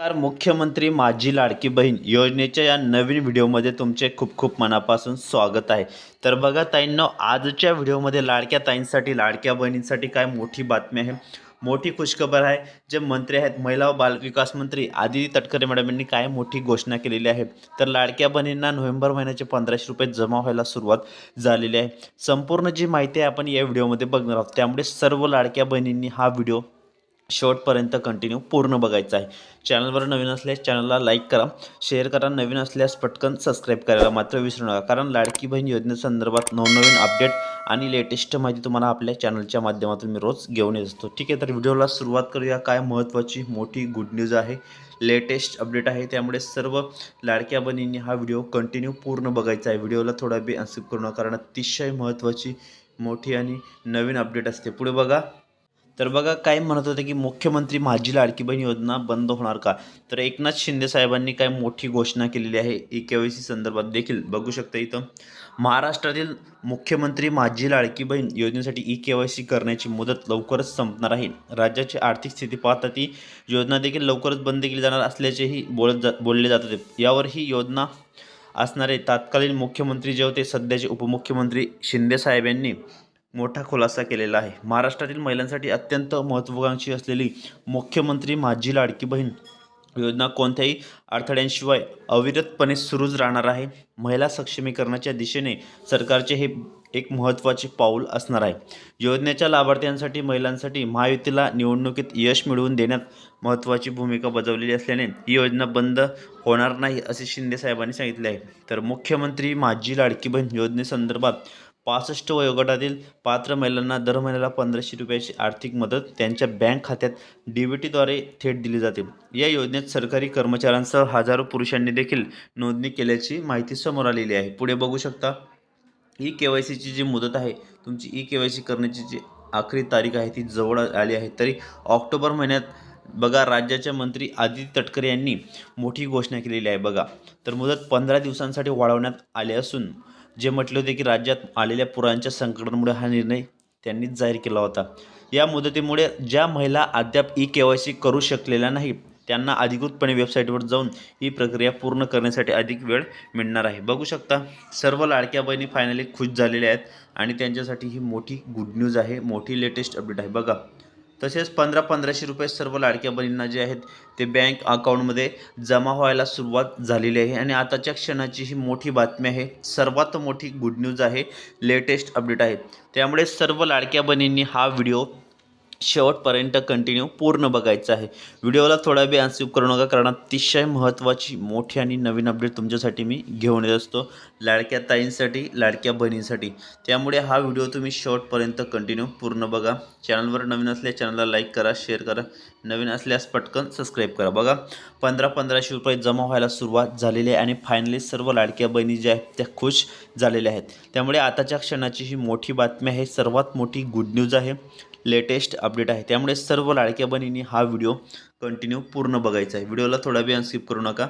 नमस्कार मुख्यमंत्री माझी लाडकी बहीण योजनेच्या या नवीन व्हिडिओमध्ये तुमचे खूप खूप मनापासून स्वागत आहे. तर बघा ताईंनो आजच्या व्हिडिओमध्ये लाडक्या ताईंसाठी लाडक्या बहिणींसाठी काय मोठी बातमी आहे. मोठी खुशखबर आहे. जे मंत्री आहेत महिला व बालविकास मंत्री आदिती तटकरे मॅडम यांनी काय मोठी घोषणा केलेली आहे. तर लाडक्या बहिणींना नोव्हेंबर महिन्याचे पंधराशे रुपये जमा व्हायला सुरुवात झालेली आहे. संपूर्ण जी माहिती आहे आपण या व्हिडिओमध्ये बघणार आहोत. त्यामुळे सर्व लाडक्या बहिणींनी हा व्हिडिओ शेवटपर्यंत कंटिन्यू पूर्ण बघायचं आहे. चॅनलवर नवीन असल्यास चॅनलला लाईक करा शेअर करा नवीन असल्यास पटकन सबस्क्राईब करायला मात्र विसरू नका कारण लाडकी बहीण योजनेसंदर्भात नवनवीन अपडेट आणि लेटेस्ट माहिती तुम्हाला आपल्या चॅनलच्या माध्यमातून मी रोज घेऊन येत असतो. ठीक आहे तर व्हिडिओला सुरुवात करूया. काय महत्त्वाची मोठी गुड न्यूज आहे? लेटेस्ट अपडेट आहे त्यामुळे सर्व लाडक्या बहिणींनी हा व्हिडिओ कंटिन्यू पूर्ण बघायचा आहे. व्हिडिओला थोडा बी अनस्किप करू नका कारण अतिशय महत्त्वाची मोठी आणि नवीन अपडेट असते. पुढे बघा. तर बघा काय म्हणत होते की मुख्यमंत्री माझी लाडकी बहीण योजना बंद होणार का? तर एकनाथ शिंदे साहेबांनी काय मोठी घोषणा केलेली आहे ई के वाय सी संदर्भात देखील? बघू शकता इथं. महाराष्ट्रातील मुख्यमंत्री माझी लाडकी बहीण योजनेसाठी ई के वाय सी करण्याची मुदत लवकरच संपणार आहे. राज्याची आर्थिक स्थिती पाहता ती योजना देखील लवकरच बंद केली जाणार असल्याचेही बोलत जा बोलले जात होते. यावर ही योजना असणारे तात्कालीन मुख्यमंत्री जे होते सध्याचे उपमुख्यमंत्री शिंदे साहेब यांनी मोठा खुलासा केलेला आहे. महाराष्ट्रातील महिलांसाठी अत्यंत महत्त्वाकांक्षी असलेली मुख्यमंत्री माझी लाडकी बहीण योजना कोणत्याही अडथळ्यांशिवाय अविरतपणे सुरूच राहणार आहे. महिला सक्षमीकरणाच्या दिशेने सरकारचे हे एक महत्त्वाचे पाऊल असणार आहे. योजनेच्या लाभार्थ्यांसाठी महिलांसाठी महायुतीला निवडणुकीत यश मिळवून देण्यात महत्त्वाची भूमिका बजावलेली असल्याने ही योजना बंद होणार नाही असे शिंदे साहेबांनी सांगितले आहे. तर मुख्यमंत्री माझी लाडकी बहीण योजनेसंदर्भात पासष्ट वयोगटातील पात्र महिलांना दर महिन्याला पंधराशे रुपयाची आर्थिक मदत त्यांच्या बँक खात्यात डी बी टीद्वारे थेट दिली जाते. या योजनेत सरकारी कर्मचाऱ्यांसह हजारो पुरुषांनी देखील नोंदणी केल्याची माहिती समोर आलेली आहे. पुढे बघू शकता. ई के वाय सीची जी मुदत आहे तुमची ई के वाय सी करण्याची जी आखरी तारीख आहे ती जवळ आली आहे. तरी ऑक्टोबर महिन्यात बघा राज्याच्या मंत्री आदित्य तटकरे यांनी मोठी घोषणा केलेली आहे. बघा तर मुदत पंधरा दिवसांसाठी वाढवण्यात आली असून जे म्हटले होते की राज्यात आलेल्या पुरांच्या संकटामुळे हा निर्णय त्यांनीच जाहीर केला होता. या मुदतीमुळे ज्या महिला अद्याप ई के वाय सी करू शकलेल्या नाही त्यांना अधिकृतपणे वेबसाईटवर जाऊन ही प्रक्रिया पूर्ण करण्यासाठी अधिक वेळ मिळणार आहे. बघू शकता सर्व लाडक्या बहिणी फायनली खुश झालेल्या आहेत आणि त्यांच्यासाठी ही मोठी गुड न्यूज आहे. मोठी लेटेस्ट अपडेट आहे. बघा तसेच पंधरा पंधराशे रुपये सर्व लाडक्या बहिणींना जे आहेत ते बँक अकाउंटमध्ये जमा व्हायला सुरुवात झालेली आहे. आणि आताच्या क्षणाची ही मोठी बातमी आहे. सर्वात मोठी गुड न्यूज आहे. लेटेस्ट अपडेट आहे. त्यामुळे सर्व लाडक्या बहिणींनी हा व्हिडिओ शेवटपर्यंत कंटिन्यू पूर्ण बघायचं आहे. व्हिडिओला थोडा बी अनस्किप करू नका कारण अतिशय महत्त्वाची मोठी आणि नवीन अपडेट तुमच्यासाठी मी घेऊन येत असतो. लाडक्या ताईंसाठी लाडक्या बहिणींसाठी. त्यामुळे हा व्हिडिओ तुम्ही शेवटपर्यंत कंटिन्यू पूर्ण बघा. चॅनलवर नवीन असल्या चॅनलला लाईक करा शेअर करा. नवीन असल्यास पटकन सबस्क्राईब करा. बघा पंधरा पंधराशे रुपये जमा व्हायला सुरुवात झालेली आहे आणि फायनली सर्व लाडक्या बहिणी ज्या आहेत त्या खुश झालेल्या आहेत. त्यामुळे आताच्या क्षणाची ही मोठी बातमी आहे. सर्वात मोठी गुड न्यूज आहे. लेटेस्ट अपडेट आहे. त्यामुळे सर्व लाडक्या बहिणींनी हा व्हिडिओ कंटिन्यू पूर्ण बघायचा आहे. व्हिडिओला थोडा वेळ स्किप करू नका.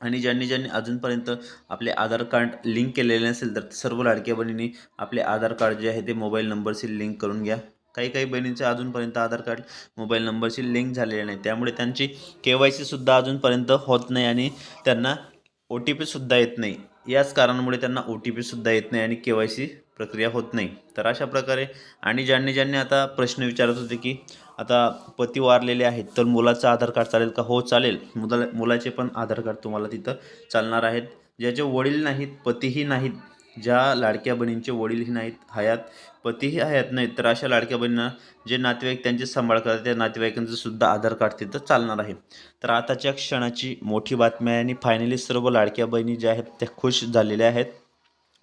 आणि ज्यांनी ज्यांनी अजूनपर्यंत आपले आधार कार्ड लिंक केलेले नसेल तर सर्व लाडक्या बहिणींनी आपले आधार कार्ड जे आहे ते मोबाईल नंबरशी लिंक करून घ्या. काही काही बहिणींचे अजूनपर्यंत आधार कार्ड मोबाईल नंबरशी लिंक झालेले नाही. त्यामुळे त्यांची के वाय सीसुद्धा अजूनपर्यंत होत नाही आणि त्यांना ओ टी पीसुद्धा येत नाही. याच कारणामुळे त्यांना ओ टी पीसुद्धा येत नाही आणि के वाय सी प्रक्रिया होत नाही. तर अशा प्रकारे आणि ज्यांनी ज्यांनी आता प्रश्न विचारत होते की आता पती वारलेले आहेत तर मुलाचं आधार कार्ड चालेल का? हो चालेल. मुला मुलाचे पण आधार कार्ड तुम्हाला तिथं चालणार आहेत. ज्याचे वडील नाहीत पतीही नाहीत ज्या लाडक्या बहिणींचे वडीलही नाहीत हयात पतीही हयात नाहीत तर अशा लाडक्या बहिणींना जे नातेवाईक त्यांचे सांभाळ करतात त्या नातेवाईकांचं सुद्धा आधार कार्ड तिथं चालणार आहे. तर आताच्या क्षणाची मोठी बातमी आहे आणि फायनली सर्व लाडक्या बहिणी ज्या आहेत त्या खुश झालेल्या आहेत.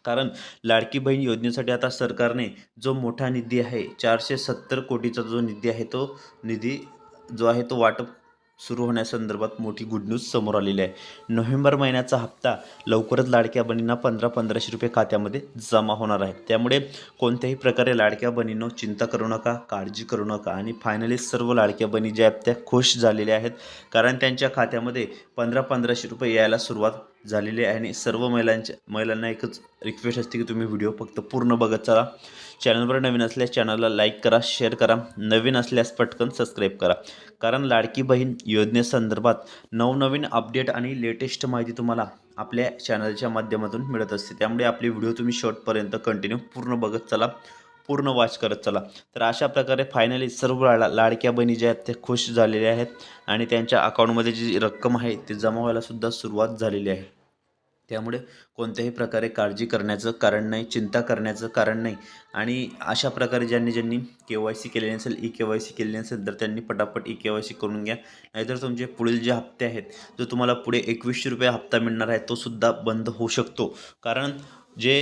कारण लाडकी बहीण योजनेसाठी आता सरकारने जो मोठा निधी आहे चारशे सत्तर कोटीचा जो निधी आहे तो निधी जो आहे तो वाटप सुरू होण्यासंदर्भात मोठी गुड न्यूज समोर आलेली आहे. नोव्हेंबर महिन्याचा हप्ता लवकरच लाडक्या बहिणींना पंधरा पंधराशे रुपये खात्यामध्ये जमा होणार आहे. त्यामुळे कोणत्याही प्रकारे लाडक्या बहिणींनो चिंता करू नका काळजी करू नका आणि फायनली सर्व लाडक्या बहिणी ज्या आहेत त्या खुश झालेल्या आहेत. कारण त्यांच्या खात्यामध्ये पंधरा पंधराशे रुपये यायला सुरुवात झालेली आहे आणि सर्व महिलांच्या महिलांना एकच रिक्वेस्ट असते की तुम्ही व्हिडिओ फक्त पूर्ण बघत चला. चॅनलवर नवीन असल्यास चॅनलला लाईक करा शेअर करा. नवीन असल्यास पटकन सबस्क्राईब करा. कारण लाडकी बहीण योजनेसंदर्भात नवनवीन अपडेट आणि लेटेस्ट माहिती तुम्हाला आपल्या चॅनलच्या माध्यमातून मिळत असते. त्यामुळे आपले व्हिडिओ तुम्ही शॉर्टपर्यंत कंटिन्यू पूर्ण बघत चला. पूर्ण वॉच करत चला. तर अशा प्रकारे फायनली सर्व ला लाडक्या बहिणी ज्या आहेत ते खुश झालेल्या आहेत आणि त्यांच्या अकाउंटमध्ये जी रक्कम आहे ती जमा व्हायलासुद्धा सुरुवात झालेली आहे. त्यामुळे कोणत्याही प्रकारे काळजी करण्याचं कारण नाही चिंता करण्याचं कारण नाही. आणि अशा प्रकारे ज्यांनी ज्यांनी के वाय सी केलेली नसेल ई के वाय सी केलेली नसेल तर त्यांनी पटापट ई के वाय सी करून घ्या. नाहीतर तुमचे पुढील जे हप्ते आहेत जो तुम्हाला पुढे एकवीसशे रुपये हप्ता मिळणार आहे तो सुद्धा बंद होऊ शकतो. कारण जे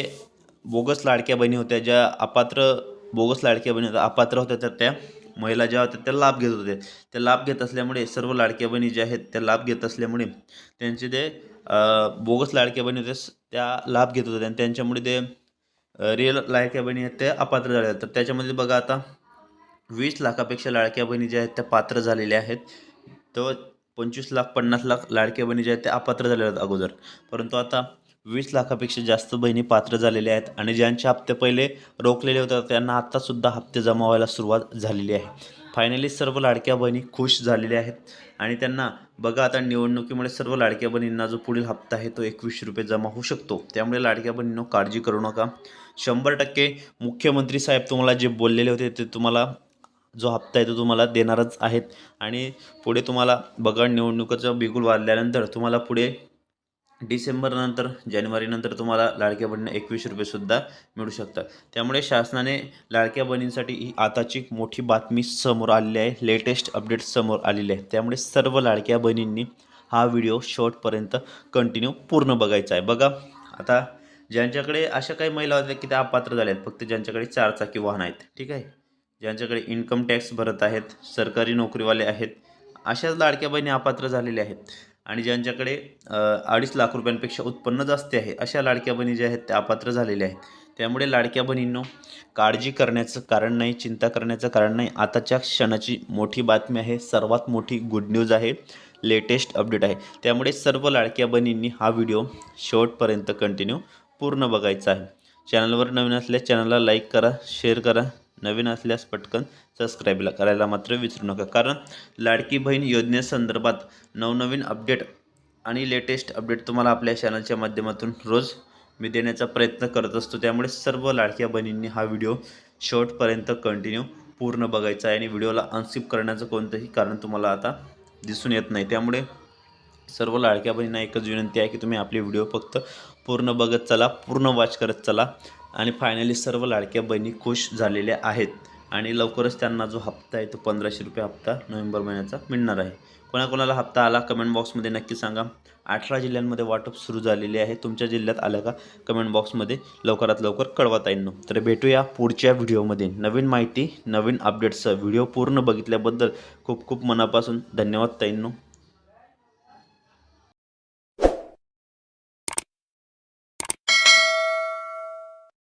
बोगस लाडक्या बहिणी होत्या ज्या अपात्र बोगस लाडक्या बहिणी होत्या अपात्र होत्या तर त्या महिला ज्या होत्या त्या लाभ घेत होत्या त्या लाभ घेत असल्यामुळे सर्व लाडक्या बहिणी ज्या आहेत त्या लाभ घेत असल्यामुळे त्यांचे ते बोगस लाडक्या बहिणी होत्या त्या लाभ घेत होत्या आणि त्यांच्यामुळे ते रिअल लाडक्या बहिणी आहेत त्या अपात्र झाल्या. तर त्याच्यामध्ये बघा आता वीस लाखापेक्षा लाडक्या बहिणी ज्या आहेत त्या पात्र झालेल्या आहेत. तर पंचवीस लाख पन्नास लाख लाडक्या बहिणी ज्या आहेत त्या अपात्र झालेल्या आहेत अगोदर. परंतु आता वीस लाखापेक्षा जास्त बहिणी पात्र झालेल्या आहेत आणि ज्यांचे हप्ते पहिले रोखलेले होते त्यांना आत्तासुद्धा हप्ते जमा व्हायला सुरुवात झालेली आहे. फायनली सर्व लाडक्या बहिणी खुश झालेल्या आहेत. आणि त्यांना बघा आता निवडणुकीमुळे सर्व लाडक्या बहिणींना जो पुढील हप्ता आहे तो एकवीसशे रुपये जमा होऊ शकतो. त्यामुळे लाडक्या बहिणींनो काळजी करू नका. शंभर टक्के मुख्यमंत्री साहेब तुम्हाला जे बोललेले होते ते तुम्हाला जो हप्ता आहे तो तुम्हाला देणारच आहेत. आणि पुढे तुम्हाला बघा निवडणुकीचं बिगुल वाढल्यानंतर तुम्हाला पुढे डिसेंबरनंतर जानेवारीनंतर तुम्हाला लाडक्या बहिणींना एकवीसशे रुपयेसुद्धा मिळू शकतात त्यामुळे शासनाने लाडक्या बहिणींसाठी ही आताची मोठी बातमी समोर आलेली आहे. लेटेस्ट अपडेट समोर आलेली आहे. त्यामुळे सर्व लाडक्या बहिणींनी हा व्हिडिओ शॉर्टपर्यंत कंटिन्यू पूर्ण बघायचा आहे. बघा आता ज्यांच्याकडे अशा काही महिला होत्या की त्या अपात्र झाल्या आहेत फक्त ज्यांच्याकडे चारचाकी वाहन आहेत ठीक आहे? ज्यांच्याकडे इन्कम टॅक्स भरत आहेत सरकारी नोकरीवाले आहेत अशाच लाडक्या बहिणी अपात्र झालेल्या आहेत. आणि ज्यांच्याकडे अडीच लाख रुपयांपेक्षा उत्पन्न जास्त आहे अशा लाडक्या बहिणी ज्या आहेत त्या अपात्र झालेल्या आहेत. त्यामुळे लाडक्या बहिणींनो काळजी करण्याचं कारण नाही चिंता करण्याचं कारण नाही. आताच्या क्षणाची मोठी बातमी आहे सर्वात मोठी गुड न्यूज आहे लेटेस्ट अपडेट आहे. त्यामुळे सर्व लाडक्या बहिणींनी हा व्हिडिओ शेवटपर्यंत कंटिन्यू पूर्ण बघायचा आहे. चॅनलवर नवीन असल्यास चॅनलला लाईक करा शेअर करा. नवीन असल्यास पटकन सबस्क्राईबला करायला मात्र विसरू नका. कारण लाडकी बहीण योजनेसंदर्भात नवनवीन अपडेट आणि लेटेस्ट अपडेट तुम्हाला आपल्या चॅनलच्या माध्यमातून रोज मी देण्याचा प्रयत्न करत असतो. त्यामुळे सर्व लाडक्या बहिणींनी हा व्हिडिओ शेवटपर्यंत कंटिन्यू पूर्ण बघायचा आहे आणि व्हिडिओला अनस्किप करण्याचं कोणतंही कारण तुम्हाला आता दिसून येत नाही. त्यामुळे सर्व लाडक्या बहिणींना एकच विनंती आहे की तुम्ही आपले व्हिडिओ फक्त पूर्ण बघत चला पूर्ण वॉच करत चला. आणि फायनली सर्व लाडक्या बहिणी खुश झालेल्या आहेत. आणि लवकरच त्यांना जो हप्ता आहे तो पंधराशे रुपये हप्ता नोव्हेंबर महिन्याचा मिळणार आहे. कोणाकोणाला हप्ता आला कमेंट बॉक्समध्ये नक्की सांगा. अठरा जिल्ह्यांमध्ये वाटप सुरू झालेले आहे. तुमच्या जिल्ह्यात आलं का कमेंट बॉक्समध्ये लवकरात लवकर कळवा ताईंनो. तर भेटूया पुढच्या व्हिडिओमध्ये. नवीन माहिती नवीन अपडेट्स व्हिडिओ पूर्ण बघितल्याबद्दल खूप खूप मनापासून धन्यवाद ताईंनो.